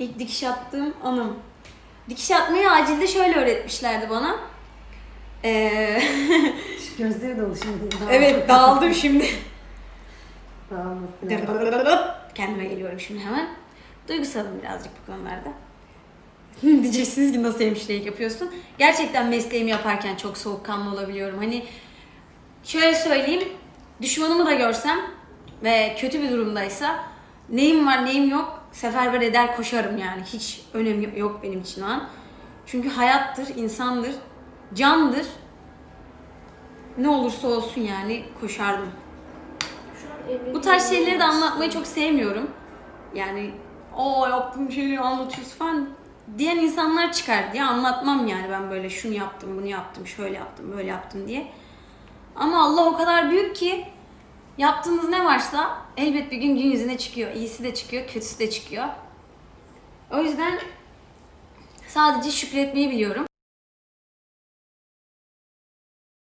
İlk dikiş attığım anım. Dikiş atmayı acilde şöyle öğretmişlerdi bana. Ee, gözleri dolu şimdi. Dağıldı. evet dağıldım şimdi. Dağılmasın. Kendime geliyorum şimdi hemen. Duygusalım birazcık bu konularda. Diyeceksiniz ki nasıl hemşirelik yapıyorsun? Gerçekten mesleğimi yaparken çok soğukkanlı olabiliyorum. Hani şöyle söyleyeyim, düşmanımı da görsem ve kötü bir durumdaysa neyim var neyim yok seferber eder koşarım yani. Hiç önemi yok benim için o an. Çünkü hayattır, insandır, candır. Ne olursa olsun yani koşardım. Bu tarz şeyleri de anlatmayı çok sevmiyorum. Yani o yaptığım şeyi anlatıyorsun falan diyen insanlar çıkar diye anlatmam yani ben böyle şunu yaptım, bunu yaptım, şöyle yaptım, böyle yaptım diye. Ama Allah o kadar büyük ki yaptığınız ne varsa elbet bir gün gün yüzüne çıkıyor. İyisi de çıkıyor, kötüsü de çıkıyor. O yüzden sadece şükretmeyi biliyorum.